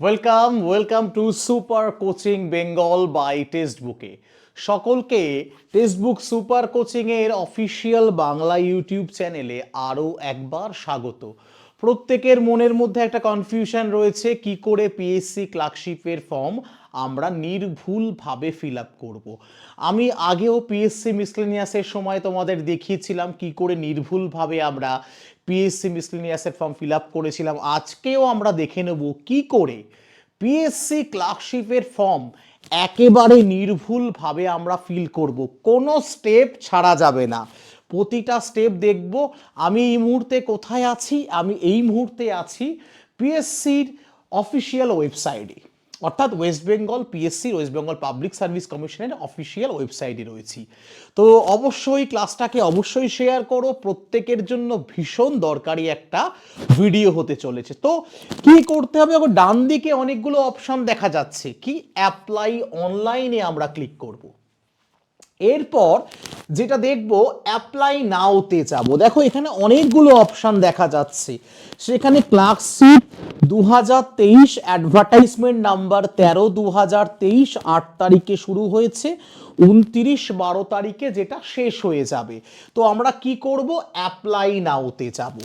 Welcome welcome to super coaching Bengal by text বুকে সকলকে text book super কোচিংয়ের official Bangla YouTube চ্যানেলে আরও একবার স্বাগত। প্রত্যেকের মনের মধ্যে একটা কনফিউশন রয়েছে, কি করে পিএসসি ক্লার্কশিপের ফর্ম আমরা নির্ভুলভাবে ফিল আপ করব। আমি আগেও পিএসসি মিসলেনিয়াসের সময় তোমাদের দেখিয়েছিলাম কি করে নির্ভুলভাবে আমরা পিএসসি মিসলেনিয়াসের ফর্ম ফিল আপ করেছিলাম। আজকেও আমরা দেখে নেব কি করে পিএসসি ক্লার্কশিপের ফর্ম একেবারে নির্ভুলভাবে আমরা ফিল করব। কোনো স্টেপ ছাড়া যাবে না। প্রতিটা স্টেপ দেখব, আমি এই মুহূর্তে কোথায় আছি, আমি এই মুহূর্তে আছি পিএসসির অফিসিয়াল ওয়েবসাইটে অর্থাৎ West Bengal PSC West Bengal public service কমিশনের অফিসিয়াল ওয়েবসাইটে রয়েছি। তো অবশ্যই ক্লাসটাকে অবশ্যই শেয়ার করো, প্রত্যেকের জন্য ভীষণ দরকারি একটা ভিডিও হতে চলেছে। তো কি করতে হবে? ডান দিকে অনেকগুলো অপশন দেখা যাচ্ছে। কি? অ্যাপ্লাই অনলাইনে আমরা ক্লিক করব। এরপর যেটা দেখব অ্যাপ্লাই নাওতে যাব। দেখো, এখানে অনেকগুলো অপশন দেখা যাচ্ছে। সেখানে ক্লার্কশিপ দু হাজার তেইশ অ্যাডভার্টাইজমেন্ট নাম্বার তেরো দু হাজার তেইশ, আট তারিখে শুরু হয়েছে। উনত্রিশ, বারো তারিখে যেটা শেষ হয়ে যাবে। তো আমরা কি করব? অ্যাপ্লাই নাওতে যাব।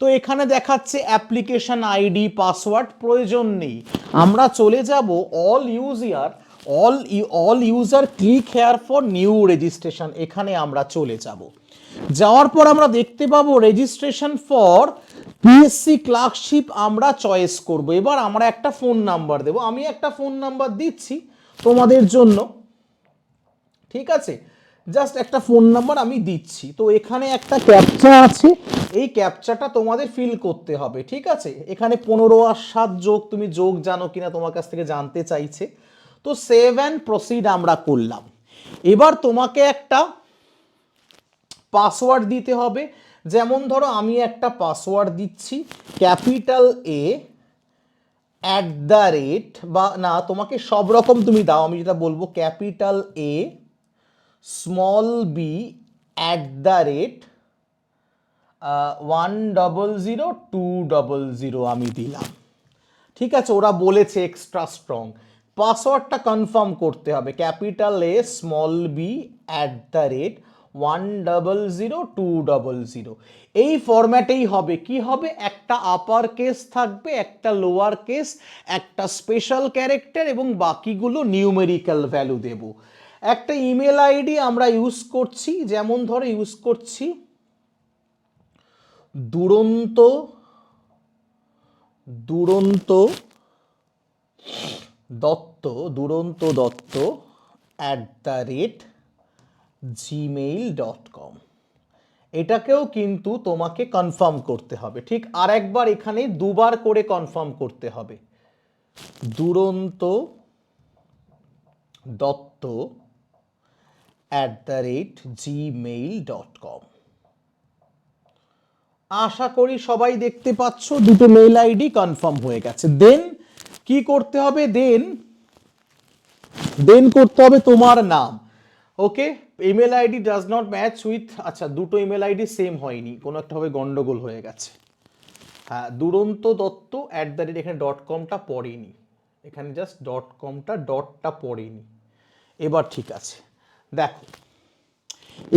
তো এখানে দেখাচ্ছে অ্যাপ্লিকেশন আইডি পাসওয়ার্ড প্রয়োজন নেই। আমরা চলে যাব all user all all user click here for new registration এখানে আমরা চলে যাব। যাওয়ার পর আমরা দেখতে পাবো রেজিস্ট্রেশন ফর পিএসসি ক্লার্কশিপ আমরা চয়েস করব। এবার আমরা একটা ফোন নাম্বার দেব। আমি একটা ফোন নাম্বার দিচ্ছি তোমাদের জন্য। ঠিক আছে? জাস্ট একটা ফোন নাম্বার আমি দিচ্ছি। তো এখানে একটা ক্যাপচা আছে। এই ক্যাপচাটা তোমাদের ফিল করতে হবে। ঠিক আছে? এখানে পনেরো আর সাত যোগ তুমি যোগ জানো কিনা তোমার কাছ থেকে জানতে চাইছে। তো সেভ অ্যান্ড প্রসিড আমরা করলাম। এবার তোমাকে একটা পাসওয়ার্ড দিতে হবে। যেমন ধরো আমি একটা পাসওয়ার্ড দিচ্ছি capital A at the rate বা না, তোমাকে সব রকম তুমি দাও। আমি যেটা বলব capital A small B at the rate one double zero two double zero আমি দিলাম। ঠিক আছে, ওরা বলেছে এক্সট্রা স্ট্রং পাসওয়ার্ডটা কনফার্ম করতে হবে। Capital A small B at the rate one double zero two double zero এই ফরম্যাটেই হবে। কি হবে? একটা আপার কেস থাকবে, একটা লোয়ার কেস একটা স্পেশাল ক্যারেক্টার এবং বাকিগুলো নিউমেরিক্যাল ভ্যালু দেব। একটা ইমেল আইডি আমরা ইউজ করছি, যেমন ধরো ইউজ করছি, Duranta Duranta Dutta, Duranta Dutta at the rate Gmail dot com এটাকেও কিন্তু তোমাকে কনফার্ম করতে হবে। ঠিক আর একবার এখানে দুবার করে কনফার্ম করতে হবে। Duranta Dutta at the rate Gmail dot com আশা করি সবাই দেখতে পাচ্ছ, দুটো মেইল আইডি কনফার্ম হয়ে গেছে। দেন কি করতে হবে? দেন দেন করতে হবে তোমার নাম। Okay email ID does not match with আচ্ছা দুটো ইমেল আইডি সেম হয়নি। কোনো একটা ভাবে গন্ডগোল হয়ে গেছে। হ্যাঁ Duranta Dutta at the rate এখানে ডট কমটা পড়েনি। এখানে জাস্ট ডট কমটা ডটটা পড়েনি। এবার ঠিক আছে। দেখো,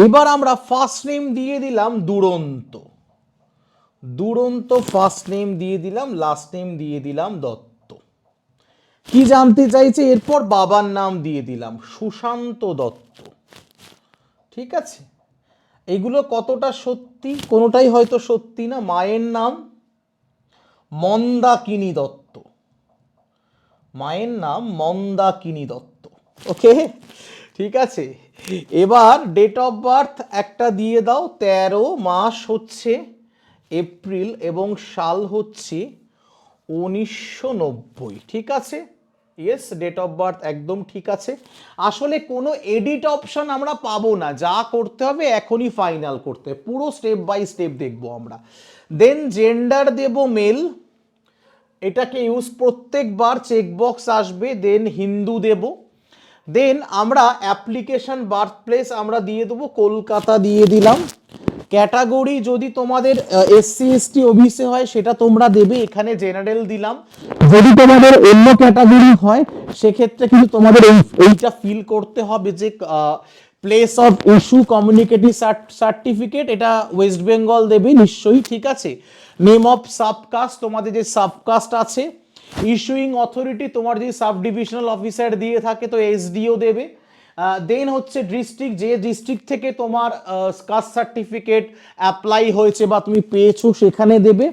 এবার আমরা ফার্স্ট নেম দিয়ে দিলাম দুরন্ত। দুরন্ত ফার্স্ট নেম দিয়ে দিলাম লাস্ট নেম দিয়ে দিলাম দত্ত। কি জানতে চাইছে? এরপর বাবার নাম দিয়ে দিলাম, সুশান্ত দত্ত। ঠিক আছে? এগুলো কতটা সত্যি? কোনোটাই হয়তো সত্যি না। মায়ের নাম মন্দাকিনী দত্ত। মায়ের নাম মন্দাকিনী দত্ত। ওকে ঠিক আছে? এবার ডেট অফ বার্থ একটা দিয়ে দাও। তেরো মাস হচ্ছে এপ্রিল এবং সাল হচ্ছে উনিশশো নব্বই। ঠিক আছে? ইয়েস ডেট অফ বার্থ একদম ঠিক আছে। আসলে কোনো এডিট অপশন আমরা পাবো না। যা করতে হবে এখনই ফাইনাল করতে। পুরো স্টেপ বাই স্টেপ দেখব আমরা। দেন জেন্ডার দেব মেল এটাকে ইউজ প্রত্যেকবার চেকবক্স আসবে দেন হিন্দু দেব। দেন আমরা অ্যাপ্লিকেশন বার্থ প্লেস আমরা দিয়ে দেবো, কলকাতা দিয়ে দিলাম। ক্যাটাগরি যদি তোমাদের এসসি, এসটি, ওবিসি হয়, সেটা তোমরা দেবে, এখানে জেনারেল দিলাম। যদি তোমাদের অন্য ক্যাটাগরি হয়, সেক্ষেত্রে কিন্তু তোমাদের এই, এইটা ফিল করতে হবে যে place of issue communicative certificate এটা ওয়েস্ট বেঙ্গল দেবে নিশ্চয়ই, ঠিক আছে? নেম অফ সাবকাস্ট তোমাদের যে সাবকাস্ট আছে ইস্যুইং অথরিটি তোমার যদি সাব ডিভিশনাল অফিসার দিয়ে থাকে, তো এসডিও দেবে। দেন হচ্ছে ডিস্ট্রিক্ট যে ডিস্ট্রিক্ট থেকে তোমার কাস্ট সার্টিফিকেট অ্যাপ্লাই হয়েছে বা তুমি পেয়েছ সেখানে দেবে।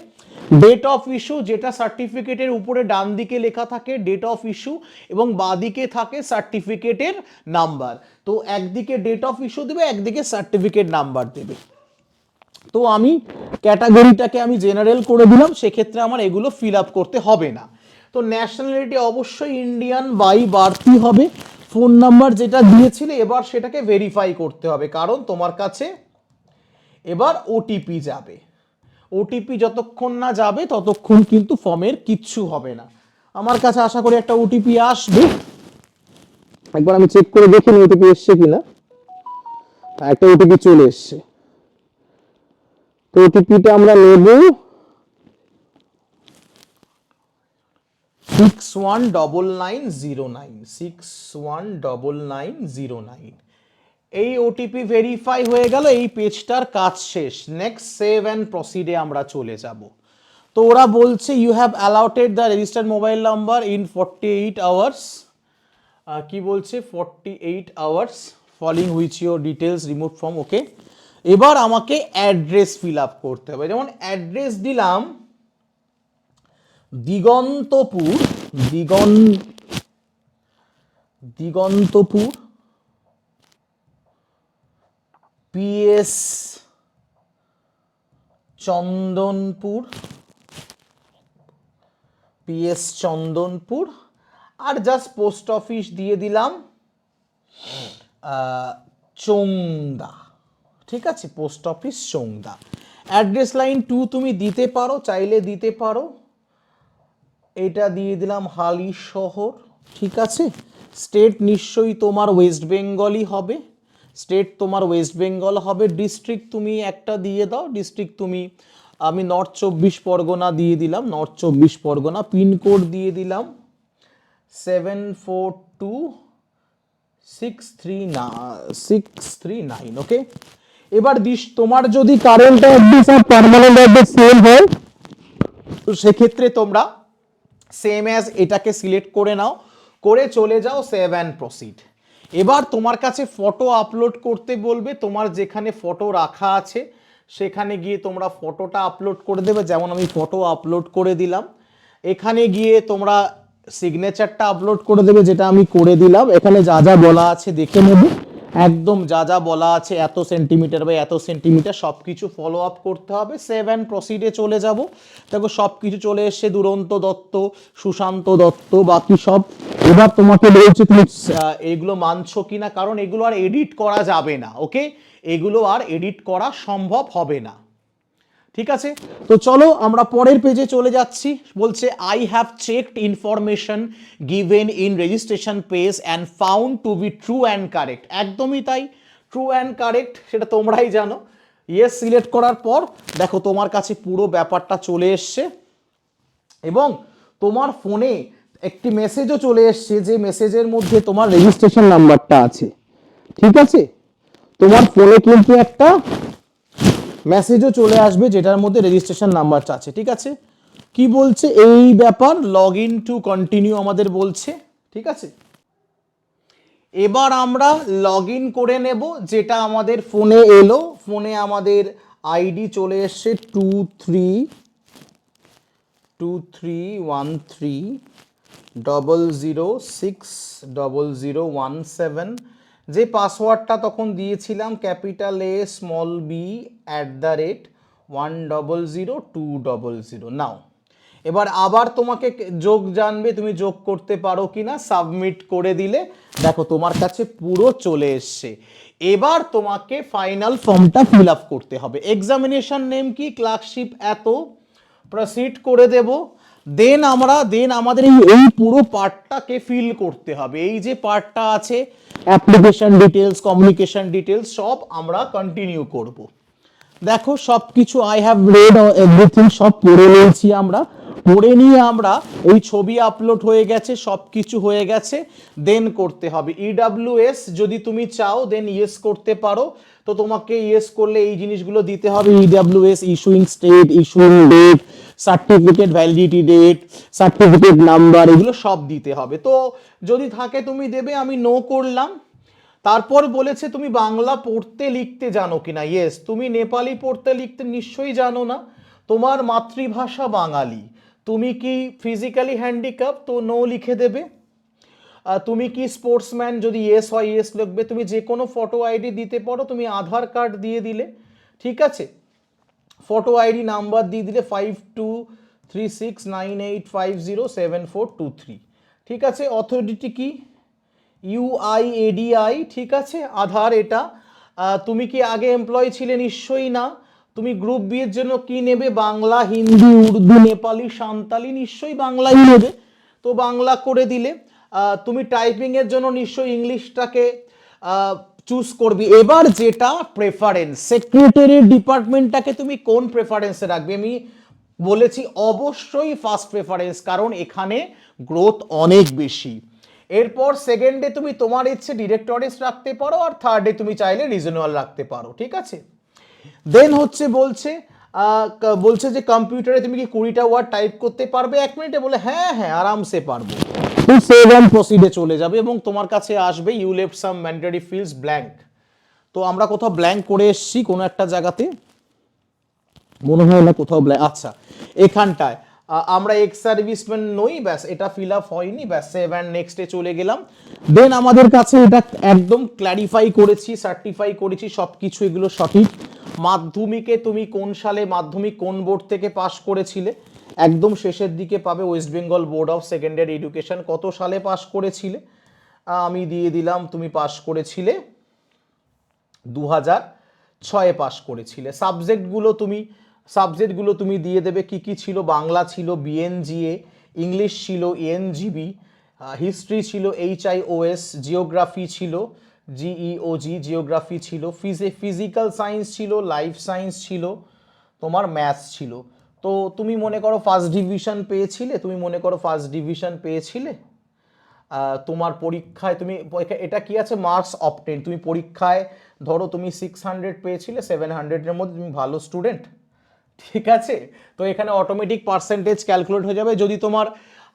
ডেট অফ ইস্যু যেটা সার্টিফিকেটের উপরে ডান দিকে লেখা থাকে ডেট অফ ইস্যু এবং বাদিকে থাকে সার্টিফিকেটের নাম্বার তো একদিকে ডেট অফ ইস্যু দেবে, একদিকে সার্টিফিকেট নাম্বার দেবে। তো আমি ক্যাটাগরিটাকে আমি জেনারেল করে দিলাম, সেক্ষেত্রে আমার এগুলো ফিল আপ করতে হবে না। তো ন্যাশনালিটি অবশ্যই ইন্ডিয়ান বাই বার্থই হবে। ফোন নাম্বার যেটা দিয়েছিলে, এবার সেটাকে ভেরিফাই করতে হবে। কারণ তোমার কাছে এবার ওটিপি যাবে। ওটিপি যতক্ষণ না যাবে, ততক্ষণ কিন্তু ফর্মের কিচ্ছু হবে না। আমার কাছে আশা করি একটা ওটিপি আসবে। একবার আমি চেক করে দেখি ওটিপি এসছে কিনা। একটা ওটিপি চলে এসছে। তো ওটিপিটা আমরা নেব। Six one double nine zero nine six one double nine zero nine এই ওটিপি ভেরিফাই হয়ে গেল, এই পেজটার কাজ শেষ। নেক্সট সেভ অ্যান্ড প্রসিডে আমরা চলে যাব। তো ওরা বলছে you have allotted the registered mobile number in forty eight hours কি বলছে? Forty eight hours falling which your details remove from okay এবার আমাকে অ্যাড্রেস ফিল আপ করতে হবে। যেমন অ্যাড্রেস দিলাম দিগন্তপুর, দিগন, দিগন্তপুর পিএস চন্দনপুর পিএস চন্দনপুর, আর জাস্ট পোস্ট অফিস দিয়ে দিলাম চোংদা। ঠিক আছে? Post office Chongda. Address line two তুমি দিতে পারো, চাইলে দিতে পারো। এটা দিয়ে দিলাম হালি শহর, ঠিক আছে? স্টেট নিশ্চয়ই তোমার ওয়েস্ট বেঙ্গলই হবে। স্টেট তোমার ওয়েস্ট বেঙ্গল হবে। ডিস্ট্রিক্ট তুমি একটা দিয়ে দাও। ডিস্ট্রিক্ট তুমি, আমি নর্থ চব্বিশ পরগনা দিয়ে দিলাম। নর্থ চব্বিশ পরগনা পিনকোড দিয়ে দিলাম। Seven four two six three না সিক্স থ্রি নাইন ওকে এবার দিস, তোমার যদি কারেন্ট অ্যাড্রেস আর পার্মানেন্ট অ্যাড্রেস সেম হয়, তো সেক্ষেত্রে তোমরা সেম অ্যাজ এটাকে সিলেক্ট করে নাও, করে চলে যাও সেভ অ্যান্ড প্রসিড এবার তোমার কাছে ফটো আপলোড করতে বলবে, তোমার যেখানে ফটো রাখা আছে, সেখানে গিয়ে তোমরা ফটোটা আপলোড করে দেবে, যেমন আমি ফটো আপলোড করে দিলাম। এখানে গিয়ে তোমরা সিগনেচারটা আপলোড করে দেবে, যেটা আমি করে দিলাম। এখানে যা যা বলা আছে দেখে নেবে। একদম যা যা বলা আছে, এত সেন্টিমিটার বা এত সেন্টিমিটার সব কিছু ফলো আপ করতে হবে। সেভ প্রসিডে চলে যাব। দেখো সব কিছু চলে এসছে, দুরন্ত দত্ত, সুশান্ত দত্ত, বাকি সব। এবার তোমাকে বলছে তুমি এগুলো মানছো কিনা? কারণ এগুলো আর এডিট করা যাবে না ওকে এগুলো আর এডিট করা সম্ভব হবে না। ঠিক আছে? তো চলো আমরা পরের পেজে চলে যাচ্ছি। বলছে I have checked information given in registration page and found to be true and correct একদমই তাই। ট্রু অ্যান্ড কারেক্ট সেটা তোমরাই জানো। ইয়েস সিলেক্ট করার পর, দেখো তোমার কাছে পুরো ব্যাপারটা চলে এসছে। এবং তোমার ফোনে একটি মেসেজও চলে এসছে, যে মেসেজের মধ্যে তোমার রেজিস্ট্রেশন নাম্বারটা আছে। ঠিক আছে? তোমার ফোনে কিন্তু একটা মেসেজও চলে আসবে, যেটার মধ্যে রেজিস্ট্রেশন নাম্বারটা আছে, ঠিক আছে? কি বলছে? এই ব্যাপার লগ ইন টু কন্টিনিউ আমাদের বলছে, ঠিক আছে? এবার আমরা লগ ইন করে নেব, যেটা আমাদের ফোনে এলো। ফোনে আমাদের আইডি চলে এসছে two three two three one three double zero six double zero one seven যে পাসওয়ার্ডটা তখন দিয়েছিলাম, capital A, small B at the rate one double zero two double zero now, এবার আবার তোমাকে যোগ জানবে, তুমি যোগ করতে পারো কি না সাবমিট করে দিলে। দেখো, তোমার কাছে পুরো চলে এসছে। এবার তোমাকে ফাইনাল ফর্মটা ফিল আপ করতে হবে। এক্সামিনেশন নেম কি? ক্লার্কশিপ এত। প্রসিড করে দেব। দেন আমরা দেন আমাদের এই পুরো পার্টটাকে ফিল করতে হবে। এই যে পার্টটা আছে অ্যাপ্লিকেশন ডিটেলস কমিউনিকেশন ডিটেলস সব আমরা কন্টিনিউ করব। দেখো সব কিছু আই হ্যাভ রেড এভরিথিং সব পড়ে নিয়েছি আমরা। পড়ে নিয়ে আমরা এই ছবি আপলোড হয়ে গেছে সব কিছু হয়ে গেছে দেন করতে হবে। ইডাব্লিউএস যদি তুমি চাও দেন ইয়েস করতে পারো। তো তোমাকে ইয়েস করলে এই জিনিসগুলো দিতে হবে। EWS issuing state issuing date certificate validity date certificate number এগুলো সব দিতে হবে। তো যদি থাকে তুমি দেবে, আমি নো করলাম। তারপর বলেছে, তুমি বাংলা পড়তে লিখতে জানো কিনা? ইয়েস তুমি নেপালি পড়তে লিখতে নিশ্চয়ই জানো না। তোমার মাতৃভাষা বাঙালি। তুমি কি ফিজিক্যালি হ্যান্ডিক্যাপ তো নো লিখে দেবে। তুমি কি স্পোর্টসম্যান যদি ইয়েস হয় ইয়েস লিখবে। তুমি যে কোনো ফটো আইডি দিতে পারো। তুমি আধার কার্ড দিয়ে দিলে। ঠিক আছে? ফটো আইডি নাম্বার দিয়ে দিলে five two three six nine eight five zero seven four two three ঠিক আছে? অথরিটি কি? ইউআইএডিআই ঠিক আছে? আধার এটা। তুমি কি আগে এমপ্লয় ছিলে? নিশ্চয়ই না। তুমি গ্রুপ বি এর জন্য কি নেবে? বাংলা, হিন্দি, উর্দু, নেপালি, সাঁওতালি নিশ্চয়ই বাংলাই নেবে। তো বাংলা করে দিলে। তুমি টাইপিংয়ের জন্য নিশ্চয়ই ইংলিশটাকে চুজ করবি। এবার যেটা প্রেফারেন্স সেক্রেটারি ডিপার্টমেন্টটাকে তুমি কোন প্রেফারেন্সে রাখবে? আমি বলেছি অবশ্যই ফার্স্ট প্রেফারেন্স কারণ এখানে গ্রোথ অনেক বেশি। এরপর সেকেন্ডে তুমি তোমার ইচ্ছে ডিরেক্টরেস রাখতে পারো আর থার্ডে তুমি চাইলে রিজনাল রাখতে পারো, ঠিক আছে? দেন হচ্ছে বলছে বলছে যে কম্পিউটারে তুমি কি কুড়িটা ওয়ার্ড টাইপ করতে পারবে? এক মিনিটে বলে হ্যাঁ হ্যাঁ আরামসে পারব। সেভ অ্যান্ড প্রসিডে চলে যাবে এবং তোমার কাছে আসবে you left some mandatory fields blank তো আমরা কোথাও ব্ল্যাঙ্ক করে এসেছি কোনো একটা জায়গাতে। মনে হয় না কোথাও ব্ল্যাঙ্ক আচ্ছা এখানটায়। আমরা এক্স সার্ভিসম্যান নই, ব্যাস, এটা ফিল আপ হয়নি, ব্যাস সেভ অ্যান্ড নেক্সটে চলে গেলাম। দেন আমাদের কাছে এটা একদম ক্ল্যারিফাই করেছি সার্টিফাই করেছি সব কিছু এগুলো সঠিক। মাধ্যমিকে তুমি কোন সালে মাধ্যমিক কোন বোর্ড থেকে পাশ করেছিলে? একদম শেষের দিকে পাবে West Bengal board of secondary education কত সালে পাশ করেছিলে? আমি দিয়ে দিলাম, তুমি পাশ করেছিলে। দু হাজার ছয়ে পাশ করেছিলে। সাবজেক্টগুলো তুমি সাবজেক্টগুলো তুমি দিয়ে দেবে। কি কি ছিল? বাংলা ছিল বিএনজিএ ইংলিশ ছিল এনজিবি হিস্ট্রি ছিল এইচআইওএস জিওগ্রাফি ছিল জিইওজি জিওগ্রাফি ছিল। ফিজে ফিজিক্যাল সায়েন্স ছিল লাইফ সায়েন্স ছিল, তোমার ম্যাথস ছিল। তো তুমি মনে করো ফার্স্ট ডিভিশন পেয়েছিলে? তুমি মনে করো ফার্স্ট ডিভিশন পেয়েছিলে? তোমার পরীক্ষায় তুমি, এটা কি আছে? মার্কস অপটেন তুমি পরীক্ষায় ধরো তুমি সিক্স হান্ড্রেড পেয়েছিলে সেভেন হান্ড্রেডের মধ্যে তুমি ভালো স্টুডেন্ট ঠিক আছে? তো এখানে অটোমেটিক পার্সেন্টেজ ক্যালকুলেট হয়ে যাবে। যদি তোমার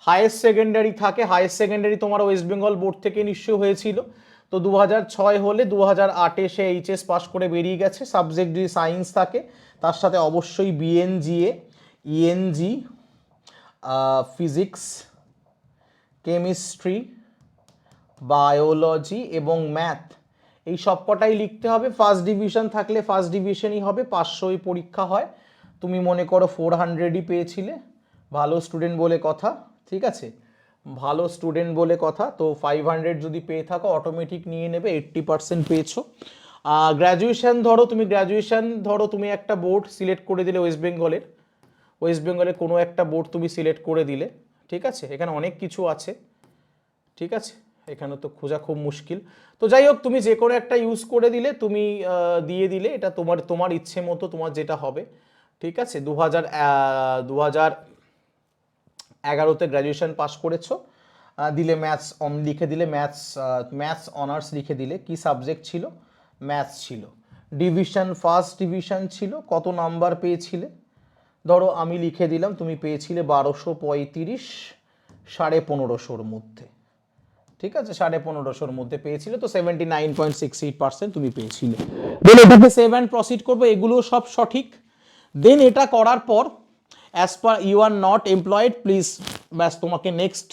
হায়েস্ট সেকেন্ডারি থাকে হায়েস্ট সেকেন্ডারি তোমার ওয়েস্ট বেঙ্গল বোর্ড থেকে নিশ্চয় হয়েছিল। তো দু ছয় হলে দু হাজার আটে সে এইচএস পাস করে বেরিয়ে গেছে। সাবজেক্ট যদি সায়েন্স থাকে, তার সাথে অবশ্যই বিএনজিএ ইএনজি ফিজিক্স কেমিস্ট্রি বায়োলজি এবং ম্যাথ এই সবকটাই লিখতে হবে। ফার্স্ট ডিভিশন থাকলে ফার্স্ট ডিভিশনই হবে। পাঁচশোই পরীক্ষা হয়। তুমি মনে করো ফোর হান্ড্রেডই পেয়েছিলে। ভালো স্টুডেন্ট বলে কথা, ঠিক আছে? ভালো স্টুডেন্ট বলে কথা, তো ফাইভ হান্ড্রেড যদি পেয়ে থাকো অটোমেটিক নিয়ে নেবে এইট্টি পার্সেন্ট পেয়েছ। গ্র্যাজুয়েশান ধরো, তুমি গ্র্যাজুয়েশন ধরো, তুমি একটা বোর্ড সিলেক্ট করে দিলে ওয়েস্ট বেঙ্গলের ওয়েস্ট বেঙ্গলের কোনো একটা বোর্ড তুমি সিলেক্ট করে দিলে, ঠিক আছে? এখানে অনেক কিছু আছে, ঠিক আছে? এখানে তো খোঁজা খুব মুশকিল। তো যাই হোক, তুমি যে কোনো একটা ইউজ করে দিলে, তুমি দিয়ে দিলে, এটা তোমার তোমার ইচ্ছে মতো তোমার যেটা হবে, ঠিক আছে? দু হাজার দু হাজার এগারোতে গ্র্যাজুয়েশন পাস করেছ দিলে ম্যাথস লিখে দিলে ম্যাথস ম্যাথস অনার্স লিখে দিলে, কি সাবজেক্ট ছিল? ম্যাথস ছিল। ডিভিশন ফার্স্ট ডিভিশন ছিল, কত নাম্বার পেয়েছিলে? ধরো আমি লিখে দিলাম, তুমি পেয়েছিলে বারোশো পঁয়ত্রিশ, সাড়ে পনেরোশোর মধ্যে। ঠিক আছে? সাড়ে পনেরোশোর মধ্যে পেয়েছিলে, তো seventy nine point six eight percent তুমি পেয়েছিলে। দেন এটাকে সেভ অ্যান্ড প্রসিড করব এগুলো সব সঠিক। দেন এটা করার পর as per you are not employed please ব্যাস তোমাকে নেক্সট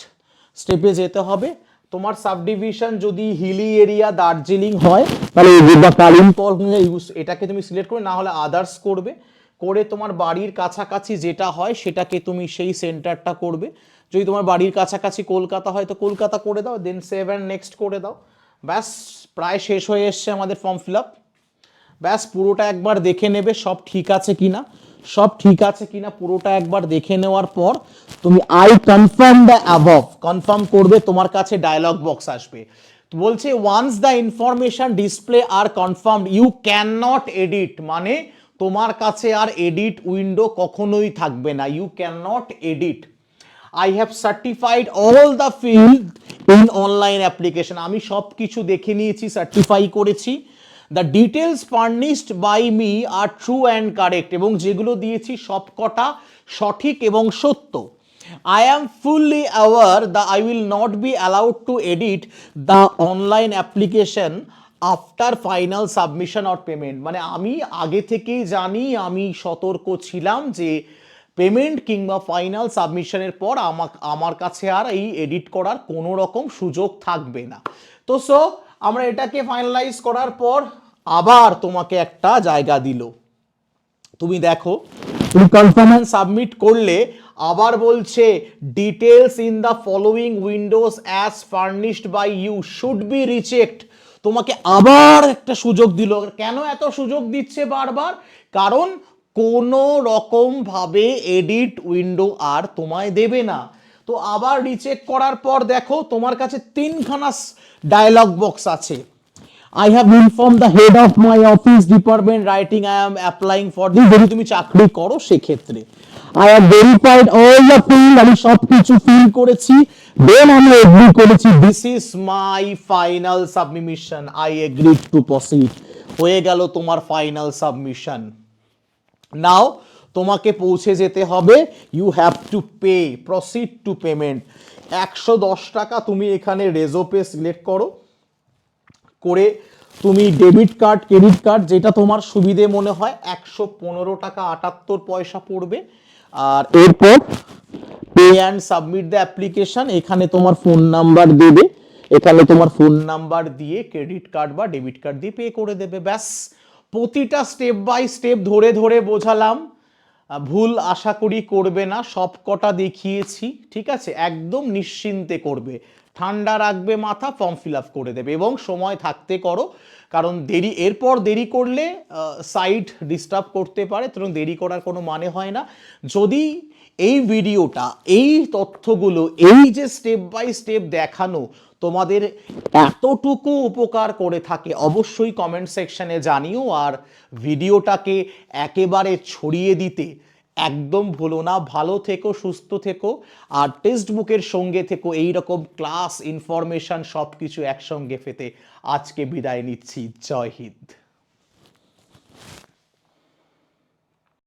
স্টেপে যেতে হবে। তোমার সাব ডিভিশন যদি হিলি এরিয়া দার্জিলিং হয়, তাহলে বা এটাকে তুমি সিলেক্ট করে, না হলে আদার্স করবে। করে তোমার বাড়ির কাছাকাছি যেটা হয় সেটাকে তুমি সেই সেন্টারটা করবে। যদি তোমার বাড়ির কাছাকাছি কলকাতা হয় তো কলকাতা করে দাও দেন সেভ অ্যান্ড নেক্সট করে দাও। ব্যাস, প্রায় শেষ হয়ে এসছে আমাদের ফর্ম ফিল আপ ব্যাস, পুরোটা একবার দেখে নেবে সব ঠিক আছে কি না সব ঠিক আছে কিনা পুরোটা একবার দেখে নেওয়ার পর তুমি I confirm the above confirm করবে তোমার কাছে ডায়লগ বক্স আসবে। বলছে once the information display are confirmed you can not edit মানে তোমার কাছে আর এডিট উইন্ডো কখনোই থাকবে না। You can not edit I have certified all the field in online application আমি সব কিছু দেখে নিয়েছি সার্টিফাই করেছি। The details furnished by me are true and correct এবং যেগুলো দিয়েছি সবকটা সঠিক এবং সত্য। I am fully aware the I will not be allowed to edit the online application after final submission or payment মানে আমি আগে থেকেই জানি আমি সতর্ক ছিলাম যে পেমেন্ট কিংবা ফাইনাল সাবমিশনের পর আমার আমার কাছে আর এই এডিট করার কোনো রকম সুযোগ থাকবে না। তো সো আমরা এটাকে ফাইনালাইজ করার পর আবার তোমাকে একটা জায়গা দিল। তুমি দেখো তুমি কনফার্ম অ্যান্ড সাবমিট করলে আবার বলছে details in the following windows as furnished by you should be rechecked তোমাকে আবার একটা সুযোগ দিল। কেন এত সুযোগ দিচ্ছে বারবার? কারণ কোনো রকম ভাবে এডিট উইন্ডো আর তোমায় দেবে না। তো আবার রিচেক করার পর দেখো, তোমার কাছে তিনখানা ডায়লগ বক্স আছে। I have informed the head of my office department writing I am applying for this যদি তুমি চাকরি করো সেক্ষেত্রে। I have verified all the field আমি সব কিছু ফিল করেছি। দেন আমি এগ্রি করেছি this is my final submission I agree to proceed হয়ে গেল তোমার ফাইনাল সাবমিশন নাও তোমাকে পৌঁছে যেতে হবে। You have to pay proceed to payment একশো দশ টাকা তুমি এখানে রেজো পে সিলেক্ট করো। করে তুমি ডেবিট কার্ড ক্রেডিট কার্ড যেটা তোমার সুবিধে মনে হয়, একশো পনেরো টাকা আটাত্তর পয়সা পড়বে। আর এরপর pay and submit the application এখানে তোমার ফোন নাম্বার দেবে। এখানে তোমার ফোন নাম্বার দিয়ে ক্রেডিট কার্ড বা ডেবিট কার্ড দিয়ে পে করে দেবে, ব্যাস। প্রতিটা স্টেপ বাই স্টেপ ধরে ধরে বোঝালাম। ভুল আশা করি করবে না সব কটা দেখিয়েছি, ঠিক আছে? একদম নিশ্চিন্তে করবে। ঠান্ডা রাখবে মাথা ফর্ম ফিল আপ করে দেবে এবং সময় থাকতে করো। কারণ দেরি, এরপর দেরি করলে সাইট ডিস্টার্ব করতে পারে, সুতরাং দেরি করার কোনো মানে হয় না। যদি এই ভিডিওটা, এই তথ্যগুলো, এই যে স্টেপ বাই স্টেপ দেখানো তোমাদের এতটুকু উপকার করে থাকে, অবশ্যই কমেন্ট সেকশানে জানিও। আর ভিডিওটাকে একেবারে ছড়িয়ে দিতে একদম ভুলো না, ভালো থেকো, সুস্থ থেকো, আর টেক্সট বুকের সঙ্গে থেকো, এইরকম ক্লাস ইনফরমেশন সব কিছু একসঙ্গে পেতে আজকে বিদায় নিচ্ছি। জয় হিন্দ।